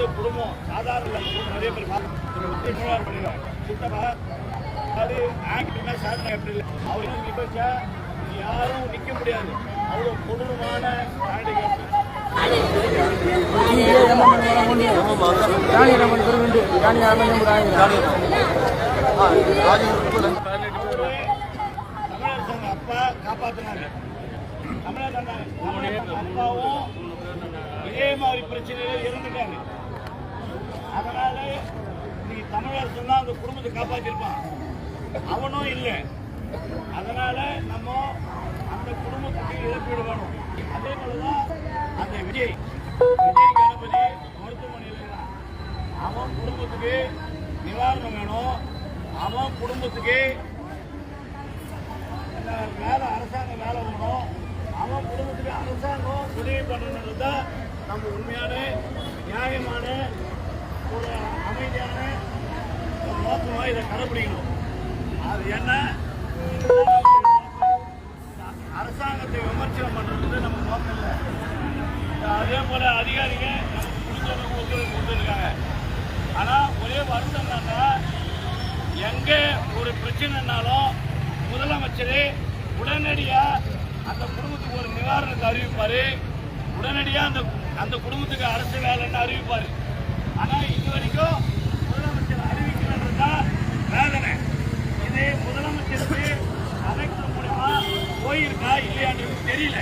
எந்த குடும்பம் சாதாரண நிறைய பேர் பார்த்து பண்ணிடுவாங்க. சுத்தமா அது ஆக்டிவ்னா சாதனை எப்படி இல்லை அவர் நிக்க யாரும் நிற்க முடியாது. அவ்வளோ கொடூரமான அப்பா காப்பாத்தினாங்க அப்பாவும் இதே மாதிரி பிரச்சனையில இருந்துட்டாங்க அதனால நீ தமிழரசு தான் அந்த குடும்பத்தை காப்பாற்றிருப்பான் அவனும் இல்லை. அதனால நம்ம அந்த குடும்பத்துக்கு இழப்பீடு வேணும். அதே போலதான் அந்த விஜய். விஜய் கணபதி மருத்துவமனையில் அவன் குடும்பத்துக்கு நிவாரணம் வேணும். அவன் குடும்பத்துக்கு வேலை அரசாங்க வேலை வேணும். அவன் குடும்பத்துக்கு அரசாங்கம் உதவி பண்ணணுன்றது தான் நம்ம உண்மையான நியாயமான ஒரு அமைதியான ஒரு நோக்கமாக இதை கடைபிடிக்கணும் அது என்ன அரசாங்கத்தை விமர்சனம் பண்ணுறது நம்ம நோக்கம் இல்லை அதே போல அதிகாரிங்க நமக்கு பிடிச்சவங்க ஒத்துழைப்பு கொடுத்துருக்காங்க ஆனால் ஒரே வருத்தம் என்னன்னா எங்கே ஒரு பிரச்சனைனாலும் முதலமைச்சர் உடனடியாக அந்த குடும்பத்துக்கு ஒரு நிவாரணத்தை அறிவிப்பார். உடனடியாக அந்த அந்த குடும்பத்துக்கு அரசு வேலைன்னு அறிவிப்பார். போயிருக்கா இல்லையான்றது தெரியல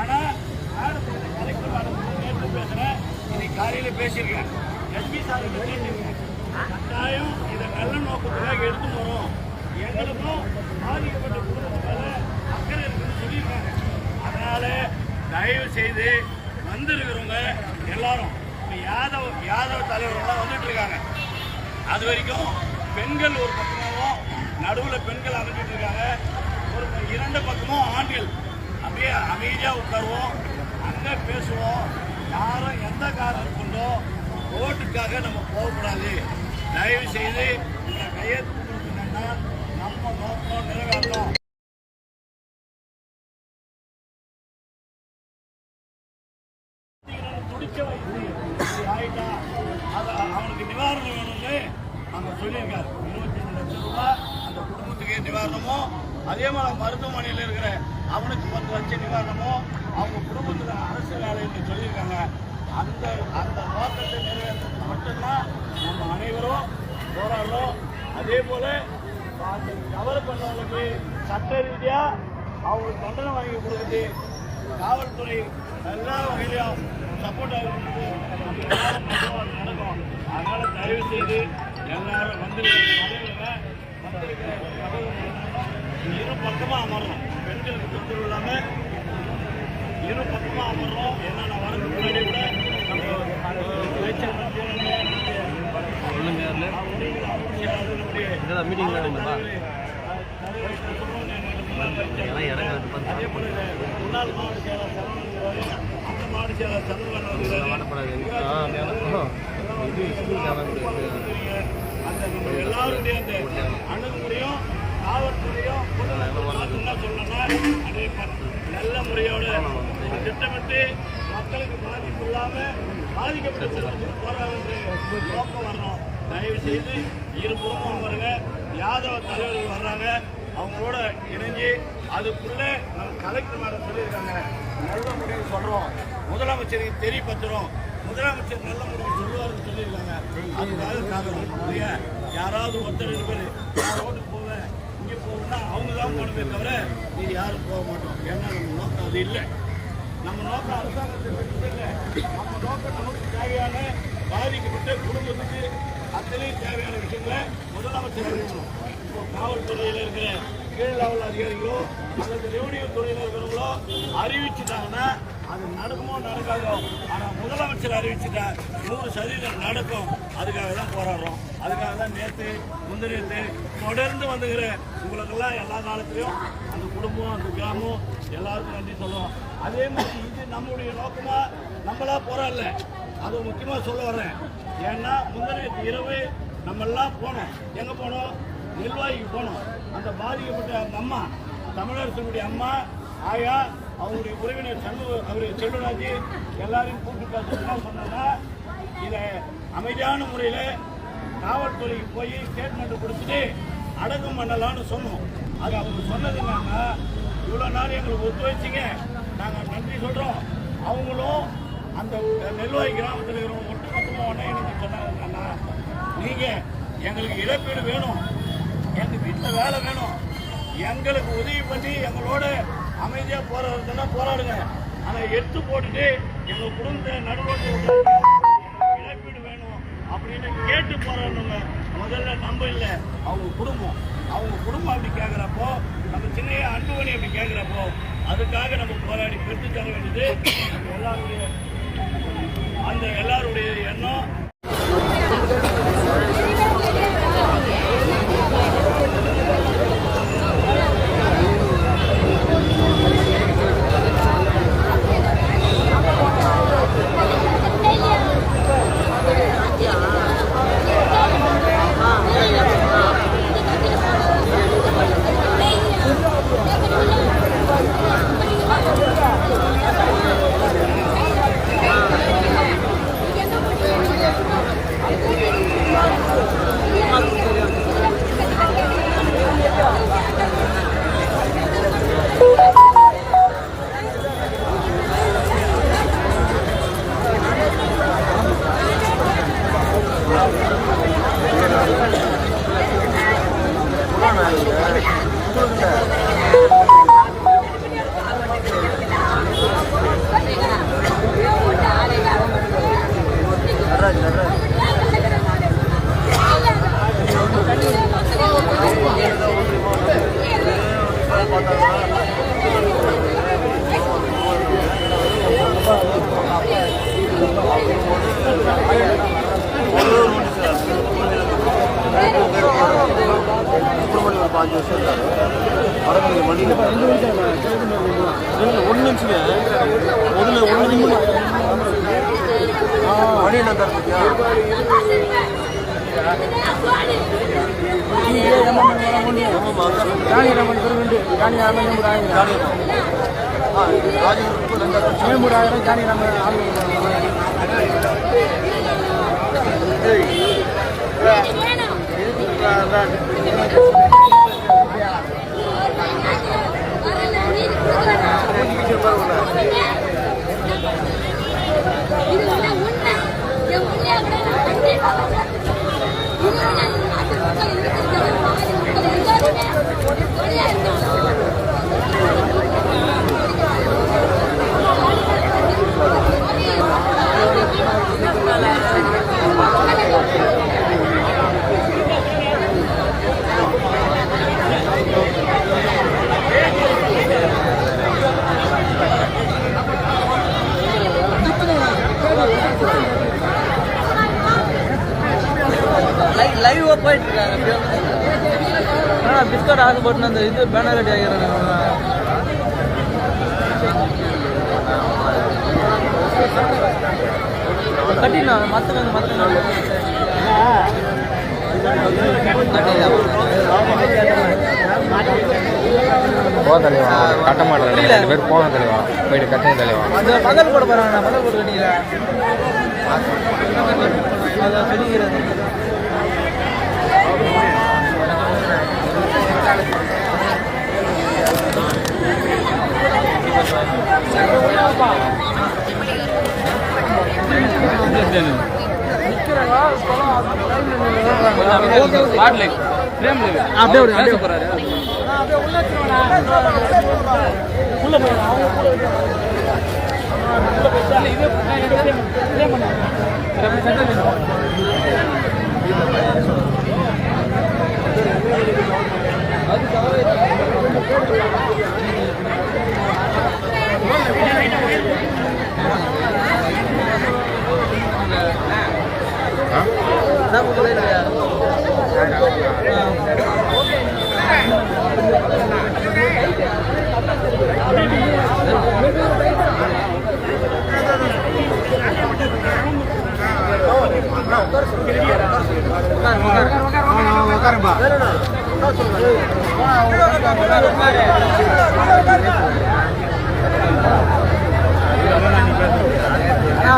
ஆனா கலெக்டர் நேற்று பேசுறேன் இன்னைக்கு காலையில பேசியிருக்கேன் எஸ்பி சார் பேசியிருக்கேன் கட்டாயம் இதை நல்ல நோக்கத்துக்காக எடுத்து வரோம் எங்களுக்கும் பாதிக்கப்பட்ட குடும்பத்தால அக்கறை இருக்குன்னு சொல்லியிருக்காங்க அதனால தயவு செய்து வந்திருக்கிறவங்க யாதவ் யாதவ் தலைவர்கள்லாம் வந்துட்டு இருக்காங்க அது வரைக்கும் பெண்கள் ஒரு பக்கமாகவும் நடுவில் பெண்கள் அமைஞ்சிட்டு இருக்காங்க ஒரு இரண்டு பக்கமும் ஆண்கள். அப்படியே அமைதியாக உட்காருவோம். அங்கே பேசுவோம். யாரும் எந்த காரணம் கொண்டோ ஓட்டுக்காக நம்ம போகக்கூடாது. தயவு செய்து இந்த கையெழுத்து கொடுத்தீங்கன்னா நம்ம நோக்கம் நிறைவேற்றோம் அதை அவனுக்கு நிவாரணம் வேணும்னு அவங்க சொல்லியிருக்காரு. இருபத்தஞ்சு லட்சம் ரூபாய் அந்த குடும்பத்துக்கு நிவாரணமோ அதே மாதிரி மருத்துவமனையில் இருக்கிற அவனுக்கு பத்து லட்சம் நிவாரணமோ அவங்க குடும்பத்தில் அரசு வேலைன்னு சொல்லியிருக்காங்க. அந்த அந்த நோக்கத்தை நிறைவேற்றுறது மட்டும்தான் நம்ம அனைவரும் போராடுறோம். அதே போல அந்த தவறு பண்ணவங்களுக்கு சட்ட ரீதியா அவங்களுக்கு தண்டனை வாங்கி கொடுக்குது காவல்துறை எல்லா வகையிலும் சப்போர்ட் ஆகிறது நடக்கும் அதனால தயவு செய்து எல்லாரும் வந்து வந்திருக்கிற வந்திருக்கிற இரு பக்கமா அமர்றோம் பெண்களுக்கு தொந்தரவு இல்லாம இரு பக்கமா அமர்றோம் ஏன்னா நான் வரதுக்கு முன்னாடி கூட நம்ம அதே போல முன்னாள் மாவட்ட செயலர் எல்லாருடைய அந்த அணுகுமுறையும் காவல்துறையும் என்ன சொல்லணும்னா அதே மாதிரி நல்ல முறையோட திட்டமிட்டு மக்களுக்கு பாதிப்பு இல்லாமல் பாதிக்கப்பட்ட போராடுற நோக்கம் வரணும் தயவு செய்து இரு குடும்பம் வருங்க யாதவ தலைவர்கள் வர்றாங்க அவங்களோட இணைஞ்சு அதுக்குள்ளே நம்ம கலெக்டர் மேடம் சொல்லியிருக்காங்க நல்ல முடிவு சொல்றோம் முதலமைச்சருக்கு தெரியப்படுத்துறோம் முதலமைச்சர் நல்ல முடிவு சொல்லுவாருன்னு சொல்லியிருக்காங்க. அதுக்காக காரணம் இல்லையா யாராவது ஒருத்தர் ரெண்டு நான் ரோட்டுக்கு போவேன் இங்கே போவேன்னா அவங்க தான் போகணுமே தவிர நீ யாரும் போக மாட்டோம். ஏன்னா நம்ம நோக்கம் அது இல்லை. நம்ம நோக்கம் அரசாங்கத்துக்கு இல்லை. நம்ம நோக்கம் நமக்கு தேவையான பாதிக்கப்பட்ட குடும்பத்துக்கு அத்தனையும் தேவையான விஷயங்களை முதலமைச்சர் அறிவிக்கணும். இப்போ காவல்துறையில் இருக்கிற கீழ் லெவல் அதிகாரிகளோ அல்லது ரெவன்யூ துறையில் இருக்கிறவங்களோ அறிவிச்சுட்டாங்கன்னா அது நடக்குமோ நடக்காதோ ஆனால் முதலமைச்சர் அறிவிச்சுட்டா நூறு சதவீதம் நடக்கும். அதுக்காக தான் போராடுறோம். அதுக்காக தான் நேற்று முந்தினத்து தொடர்ந்து வந்துக்கிற உங்களுக்கெல்லாம் எல்லா காலத்துலையும் அந்த குடும்பம் அந்த கிராமம் எல்லாருக்கும் நன்றி சொல்லுவோம் அதே மாதிரி இது நம்முடைய நோக்கமாக நம்மளா போராடல. அது முக்கியமாக சொல்ல வர்றேன். ஏன்னா முந்தினத்து இரவு நம்மெல்லாம் போனோம். எங்கே போனோம்? நிர்வாகிக்கு போனோம். அந்த பாதிக்கப்பட்ட அந்த அம்மா தமிழரசனுடைய அம்மா ஆயா அவருடைய உறவினர் செல்வ அவருடைய செல்வராஜ் எல்லாரையும் கூப்பிட்டு பேச என்ன சொன்னா இதை அமைதியான முறையில் காவல்துறைக்கு போய் ஸ்டேட்மெண்ட் கொடுத்துட்டு அடக்கம் பண்ணலாம்னு சொன்னோம். அது அவங்க சொன்னது என்னன்னா இவ்வளோ நாள் எங்களுக்கு ஒத்துழைச்சிங்க. நாங்கள் நன்றி சொல்கிறோம் அவங்களும் அந்த நெல்வாய் கிராமத்தில் இருக்கிறவங்க ஒட்டுமொத்தமாக ஒன்றே எனக்கு சொன்னாங்க நீங்கள் எங்களுக்கு இழப்பீடு வேணும். எங்கள் வீட்டில் வேலை வேணும். எங்களுக்கு உதவி பண்ணி எங்களோட அமைதியாக போராடுறதுன்னா போராடுங்க. ஆனால் எடுத்து போட்டுட்டு எங்கள் குடும்பத்தை நடுவோட்டு இழப்பீடு வேணும் அப்படின்னு கேட்டு போராடணுங்க முதல்ல நம்ம இல்லை அவங்க குடும்பம். அவங்க குடும்பம் அப்படி கேட்குறப்போ நம்ம சின்ன அன்புமணி அப்படி கேட்குறப்போ அதுக்காக நம்ம போராடி பெற்று தர வேண்டியது எல்லாருடைய அந்த எல்லாருடைய எண்ணம். করে দিতে হবে மணி என்ன தரத்துக்கியா ராணி ரமன் பெருவெண்டு ராணி ரமன் மூடாயிரம் ராஜி மூடாயிரம் ஜானி ரமன் ஆள் போயிட்டு இருக்காங்க ஆ பிஸ்கட் ஆசைப்பட்டு அந்த இது பேனர் ரெடி ஆகிறாங்க கட்டினா மற்ற மற்ற போ தலைவா கட்ட மாட்டேன். ரெண்டு பேர் போன தலைவா. போயிட்டு கட்டுங்க தலைவா. பகல் போட போறாங்க பகல் போட்டு கட்டிக்கிறேன். அதான் சொல்லிக்கிறது அப்படியே ஒரு அப்படியே போறாரு ஆ